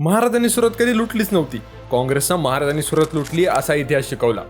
महाराजांनी सुरत कधी लुटलीच नव्हती. काँग्रेसनं महाराजांनी सुरत लुटली असा इतिहास शिकवला.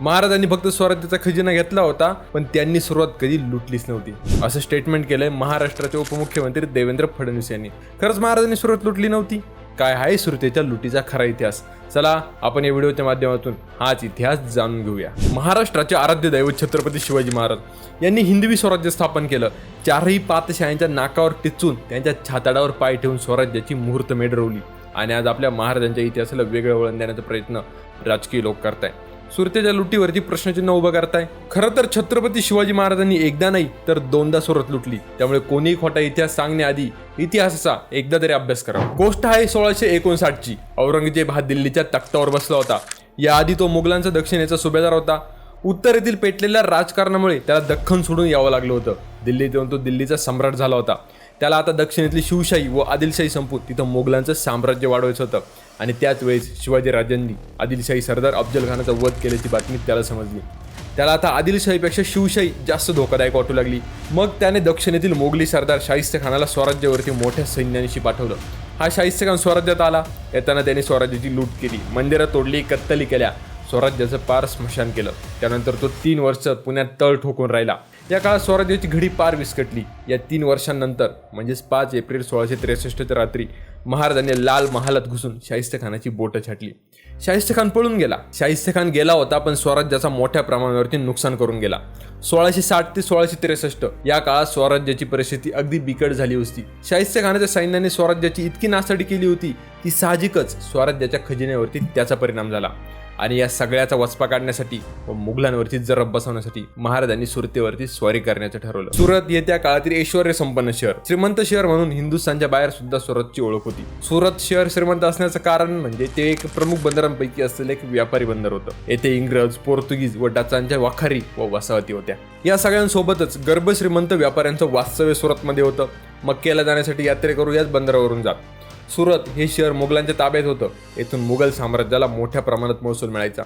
महाराजांनी फक्त स्वराज्याचा खजिना घेतला होता पण त्यांनी सुरुवात कधी लुटलीच नव्हती. असं स्टेटमेंट केलंय महाराष्ट्राचे उपमुख्यमंत्री देवेंद्र फडणवीस यांनी. खरंच महाराजांनी सुरत लुटली नव्हती? काय आहे सुरतेच्या लुटीचा खरा इतिहास? चला आपण या व्हिडिओच्या माध्यमातून हाच इतिहास जाणून घेऊया. महाराष्ट्राचे आराध्य दैवत छत्रपती शिवाजी महाराज यांनी हिंदवी स्वराज्य स्थापन केलं. चारही पातशाह्यांच्या नाकावर टिचून त्यांच्या छाताडावर पाय ठेवून स्वराज्याची मुहूर्त मेढ रोवली. आणि आज आपल्या महाराजांच्या इतिहासाला वेगळं वळण देण्याचा प्रयत्न राजकीय लोक करताय. सुरतेच्या लुटीवरती प्रश्नचिन्ह उभं करताय. खरं तर छत्रपती शिवाजी महाराजांनी एकदा नाही तर दोनदा सुरत लुटली. त्यामुळे कोणीही खोटा इतिहास सांगण्याआधी इतिहासाचा एकदा तरी अभ्यास करा. गोष्ट आहे सोळाशे एकोणसाठची. औरंगजेब हा दिल्लीच्या तख्तावर बसला होता. याआधी तो मुघलांचा दक्षिणेचा सुभेदार होता. उत्तरेतील पेटलेल्या राजकारणामुळे त्याला दख्खन सोडून यावं लागलं होतं. दिल्लीत येऊन तो दिल्लीचा सम्राट झाला होता. त्याला आता दक्षिणेतली शिवशाही व आदिलशाही संपून तिथं मोगलांचं साम्राज्य वाढवायचं होतं. आणि त्याच वेळेस शिवाजी राजांनी आदिलशाही सरदार अफजल खानाचा वध केल्याची बातमी त्याला समजली. त्याला आता आदिलशाहीपेक्षा शिवशाही जास्त धोकादायक वाटू लागली. मग त्याने दक्षिणेतील मोगली सरदार शाहिस्त खानाला स्वराज्यावरती मोठ्या सैन्यानिशी पाठवलं. हा शाहिस्त खान स्वराज्यात आला. येताना त्याने स्वराज्याची लूट केली. मंदिरं तोडली कत्तली केल्या. स्वराज्याचं पार स्मशान केलं. त्यानंतर तो तीन वर्ष पुण्यात तळ ठोकून राहिला. या काळात स्वराज्याची घडी पार विस्कटली. या तीन वर्षांनंतर म्हणजेच पाच एप्रिल सोळाशे त्रेसष्टच्या रात्री महाराजांनी लाल महालात घुसून शाहिस्तखानाची बोटं छाटली. शाहिस्त खान पळून गेला. शाहिस्त खान गेला होता पण स्वराज्याचा मोठ्या प्रमाणावरती नुकसान करून गेला. सोळाशे साठ ते सोळाशे त्रेसष्ट या काळात स्वराज्याची परिस्थिती अगदी बिकट झाली होती. शाहिस्तखानाच्या सैन्याने स्वराज्याची इतकी नासाडी केली होती की साहजिकच स्वराज्याच्या खजिन्यावरती त्याचा परिणाम झाला. आणि या सगळ्याचा वचपा काढण्यासाठी व मुघलांवरती जरब बसवण्यासाठी महाराजांनी सुरतेवरती स्वारी करण्याचं ठरवलं. सुरत येत्या काळातील ऐश्वर संपन्न शहर श्रीमंत शहर म्हणून हिंदुस्थानच्या बाहेर सुद्धा सुरतची ओळख होती. सुरत शहर श्रीमंत असण्याचं कारण म्हणजे ते एक प्रमुख बंदरांपैकी असलेलं एक व्यापारी बंदर होतं. येथे इंग्रज पोर्तुगीज व डाचांच्या वाखारी व वसाहती होत्या. या सगळ्यांसोबतच गर्भ श्रीमंत व्यापाऱ्यांचं वास्तव्य सुरतमध्ये होतं. मक्केला जाण्यासाठी यात्रेकरू याच बंदरावरून जात सुरत हे शहर मुघलांच्या ताब्यात होतं. येथून मुघल साम्राज्याला मोठ्या प्रमाणात महसूल मिळायचा.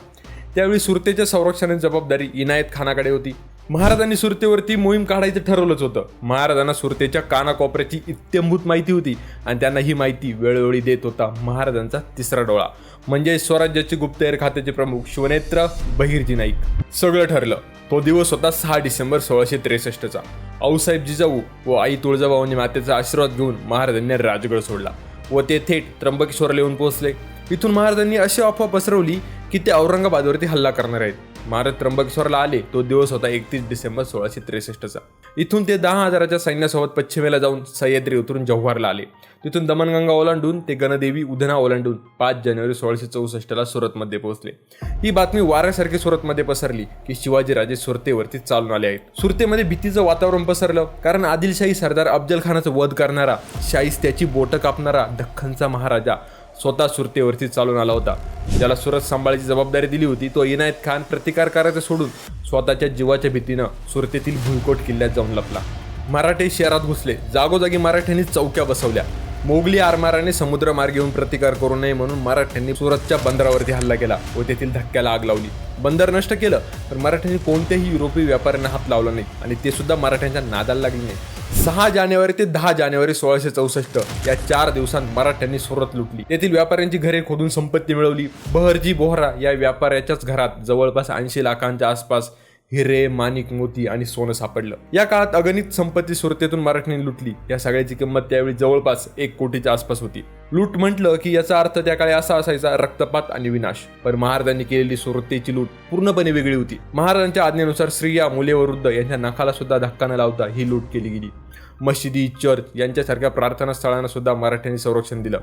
त्यावेळी सुरतेच्या संरक्षणाची जबाबदारी इनायत खानाकडे होती. महाराजांनी सुरतेवरती मोहीम काढायचं ठरवलंच होतं. महाराजांना सुरतेच्या कानाकोपऱ्याची इत्यंभूत माहिती होती आणि त्यांना ही माहिती वेळोवेळी देत होता महाराजांचा तिसरा डोळा. म्हणजे स्वराज्याचे गुप्तहेर खात्याचे प्रमुख शिवनेत्र बहिर्जी नाईक. सगळं ठरलं. तो दिवस होता सहा डिसेंबर सोळाशे त्रेसष्टचा. आऊसाहेब जिजाऊ व आई तुळजाभवानी मातेचा आशीर्वाद घेऊन महाराजांनी राजगड सोडला. व ते थेट त्र्यंबकेश्वरला येऊन पोहोचले. इथून महाराजांनी अशी अफवा पसरवली की ते औरंगाबादवरती हल्ला करणार आहेत. महाराज त्र्यंबकेश्वरला आले तो दिवस होता एकतीस डिसेंबर सोळाशे त्रेसष्टचा. इथून ते दहा हजाराच्या सैन्यासोबत पश्चिमेला जाऊन सह्याद्री उतरून जव्हारला आले. तिथून दमनगंगा ओलांडून ते गणदेवी उधना ओलांडून पाच जानेवारी सोळाशे चौसष्टला सुरतमध्ये पोहोचले. ही बातमी वाऱ्यासारखी सुरतमध्ये पसरली की शिवाजीराजे सुरतेवरती चालून आले आहेत. सुरतेमध्ये भीतीचं वातावरण पसरलं कारण आदिलशाही सरदार अफजल खानाचं वध करणारा शाहीस त्याची बोटं कापणारा दख्खनचा महाराजा स्वतः सुरतेवरती चालून आला होता. ज्याला सुरत सांभाळायची जबाबदारी दिली होती तो इनायत खान प्रतिकार करायचं सोडून स्वतःच्या जीवाच्या भीतीनं सुरतेतील भुईकोट किल्ल्यात जाऊन लपला. मराठे शहरात घुसले. जागोजागी मराठ्यांनी चौक्या बसवल्या. मोगली आरमाराने समुद्रमार्ग येऊन प्रतिकार करू नये म्हणून मराठ्यांनी सुरतच्या बंदरावरती हल्ला केला व तेथील धक्क्याला आग लावली. बंदर नष्ट केलं तर मराठ्यांनी कोणत्याही युरोपीय व्यापाऱ्यांना हात लावला नाही आणि ते सुद्धा मराठ्यांच्या नादाला लागले नाही. सहा जानेवारी ते दहा जानेवारी सोळाशे चौसष्ट या चार दिवसांत मराठ्यांनी सुरत लुटली. तेथील व्यापाऱ्यांची घरे खोदून संपत्ती मिळवली. बहरजी बोहरा या व्यापाऱ्याच्याच घरात जवळपास ऐंशी लाखांच्या आसपास हिरे माणिक मोती आणि सोनं सापडलं. या काळात अगणित संपत्ती सुरतेतून मराठ्यांनी लुटली. या सगळ्याची किंमत त्यावेळी जवळपास एक कोटीच्या आसपास होती. लूट म्हटलं की याचा अर्थ त्या काळी असा असायचा रक्तपात आणि विनाश. पण महाराजांनी केलेली सुरतेची लूट पूर्णपणे वेगळी होती. महाराजांच्या आज्ञेनुसार स्त्रिया मुले व वृद्ध यांच्या नखाला सुद्धा धक्का न लावता ही लूट केली गेली. मशिदी चर्च यांच्यासारख्या प्रार्थना स्थळांना सुद्धा मराठ्यांनी संरक्षण दिलं.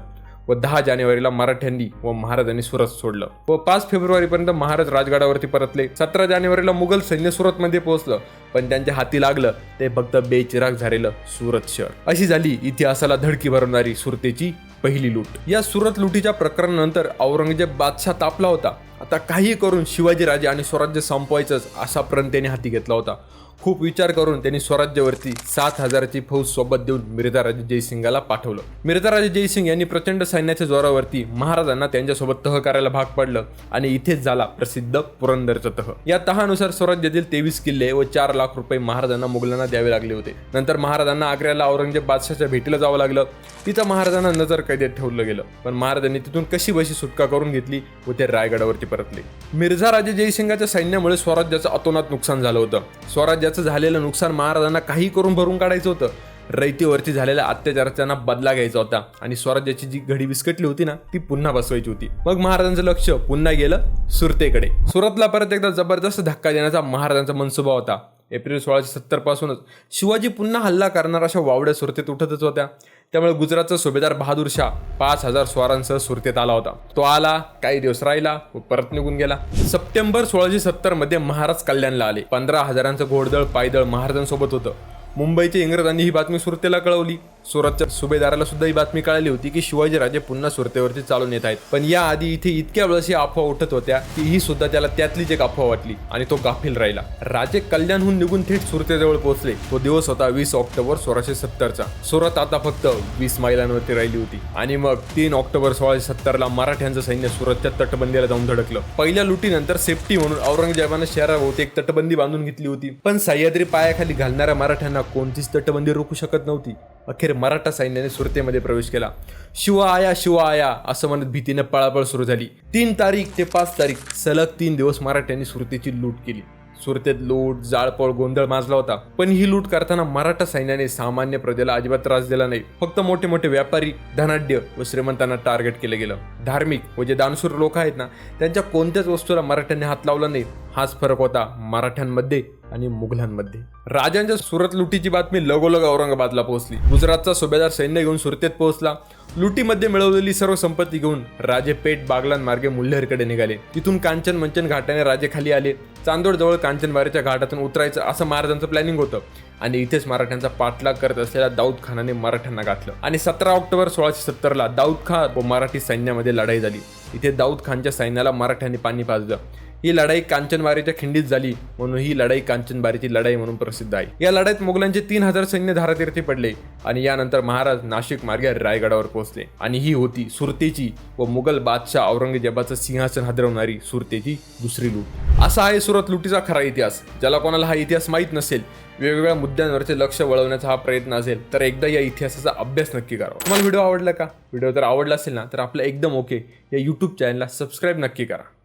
व दहा जानेवारीला मराठ्यांनी व महाराजांनी सुरत सोडलं. व पाच फेब्रुवारीपर्यंत महाराज राजगडावरती परतले. सतरा जानेवारीला मुघल सैन्य सुरतमध्ये पोहोचलं. पण त्यांच्या हाती लागलं ते फक्त बेचिराग झालेलं सुरत शहर. अशी झाली इतिहासाला धडकी भरवणारी सुरतेची पहिली लूट. या सुरत लुटीच्या प्रकरणानंतर औरंगजेब बादशाह तापला होता. आता काही करून शिवाजीराजे आणि स्वराज्य संपवायचंच असा प्रण त्यांनी हाती घेतला होता. खूप विचार करून त्यांनी स्वराज्यावरती सात हजाराची फौज सोबत देऊन मिर्झाराजे जयसिंगाला पाठवलं. मिर्झाराजे जयसिंग यांनी प्रचंड सैन्याच्या जोरावरती महाराजांना त्यांच्यासोबत तह करायला भाग पडलं आणि इथेच झाला प्रसिद्ध पुरंदरचा तह. या तहानुसार स्वराज्यातील तेवीस किल्ले व चार लाख लाख रुपये महाराजांना मुघलांना द्यावे लागले होते. नंतर महाराजांना आग्र्याला औरंगजेब बादशाच्या भेटीला जावं लागलं. तिथं महाराजांना नजर कैदेत ठेवलं गेलं. पण महाराजांनी तिथून कशी बशी सुटका करून घेतली व ते रायगडावरती परतले. मिर्झा राजे जयसिंगाच्या सैन्यामुळे स्वराज्याचं अतोनात नुकसान झालं होतं. स्वराज्याचं झालेलं नुकसान महाराजांना काही करून भरून काढायचं होतं. रैतीवरती झालेल्या अत्याचाराचा बदला घ्यायचा होता आणि स्वराज्याची जी घडी विस्कटली होती ना ती पुन्हा बसवायची होती. मग महाराजांचं लक्ष पुन्हा गेलं सुरतेकडे. सुरतला परत एकदा जबरदस्त धक्का देण्याचा महाराजांचा मनसुबा होता. एप्रिल सोळाशे सत्तरपासूनच शिवाजी पुन्हा हल्ला करणार अशा वावड्या सुरतेत उठतच होत्या. त्यामुळे गुजरातचा सुभेदार बहादूर शाह पाच हजार स्वारांसह सुरतेत आला होता. तो आला काही दिवस राहिला व परत निघून गेला. सप्टेंबर सोळाशे सत्तरमध्ये महाराज कल्याणला आले. पंधरा हजारांचं घोडदळ पायदळ महाराजांसोबत होतं. मुंबईच्या इंग्रजांनी ही बातमी सुरतेला कळवली. सुरतच्या सुभेदाराला सुद्धा ही बातमी कळाली होती की शिवाजी राजे पुन्हा सुरतेवरती चालून येत आहेत. पण या आधी इथे इतक्या वेळेस ही अफवा उठत होत्या की ही सुद्धा त्याला त्यातलीच एक अफवा वाटली आणि तो गाफील राहिला. राजे कल्याणहून निघून थेट सुरतेजवळ पोहोचले. तो दिवस होता वीस ऑक्टोबर सोळाशे सत्तरचा. सुरत आता फक्त वीस मैलांवरती राहिली होती. आणि मग तीन ऑक्टोबर सोळाशे सत्तरला मराठ्यांचं सैन्य सुरतच्या तटबंदीला जाऊन धडकलं. पहिल्या लुटीनंतर सेफ्टी म्हणून औरंगजेबानं शहराभोवती एक तटबंदी बांधून घेतली होती. पण सह्याद्री पायाखाली घालणाऱ्या मराठ्यांना कोणतीच तटबंदी रोखू शकत नव्हती. अखेर मराठा सैन्याने सुरतेमध्ये प्रवेश केला. शिव आया शिव आया असं म्हणत भीतीने पळापळ सुरू झाली. तीन तारीख ते पाच तारीख सलग तीन दिवस मराठ्यांनी सुरतेची लूट केली. सुरतेत लूट जाळपोळ गोंधळ माजला होता. पण ही लूट करताना मराठा सैन्याने सामान्य प्रजेला अजिबात त्रास दिला नाही. फक्त मोठे मोठे व्यापारी धनाढ्य व श्रीमंतांना टार्गेट केलं गेलं. धार्मिक व जे दानशूर लोक आहेत ना त्यांच्या कोणत्याच वस्तूला मराठ्यांनी हात लावला नाही. हाच फरक होता मराठ्यांमध्ये. आणि मुघलांमध्ये. राजांच्या सुरत लुटीची बातमी लगोलग औरंगाबादला पोहोचली. गुजरातचा सुभेदार सैन्य घेऊन सुरतेत पोहोचला. लुटीमध्ये मिळवलेली सर्व संपत्ती घेऊन राजे पेठ बागलांमार्गे मुल्हेरकडे निघाले. तिथून कांचन मंचन घाटाने राजे खाली आले. चांदोड जवळ घाटातून उतरायचं असं महाराजांचं प्लॅनिंग होतं. आणि इथेच मराठ्यांचा पाठलाग करत असलेल्या दाऊद खानाने मराठ्यांना घातलं आणि सतरा ऑक्टोबर सोळाशे सत्तरला दाऊद खान व मराठी सैन्यामध्ये लढाई झाली. इथे दाऊद खानच्या सैन्याला मराठ्यांनी पाणी पाजलं. ही लढाई कांचनबारीच्या खिंडीत झाली म्हणून ही लढाई कांचनबारीची लढाई म्हणून प्रसिद्ध आहे. या लढाईत मुघलांचे तीन हजार सैन्य धारातीर्थी पडले आणि यानंतर महाराज नाशिक मार्गे रायगडावर पोहोचले आणि ही होती सुरतेची व मुघल बादशाह औरंगजेबाचं सिंहासन हदरवणारी सुरतेची दुसरी लूट. असा आहे सुरत लुटीचा खरा इतिहास. ज्याला कोणाला हा इतिहास माहीत नसेल वेगवेगळ्या मुद्द्यांवरचे लक्ष वळवण्याचा हा प्रयत्न असेल तर एकदा या इतिहासाचा अभ्यास नक्की करा. तुम्हाला व्हिडिओ आवडला का? व्हिडिओ जर आवडला असेल ना तर आपलं एकदम ओके. या यूट्यूब चॅनलला सबस्क्राईब नक्की करा.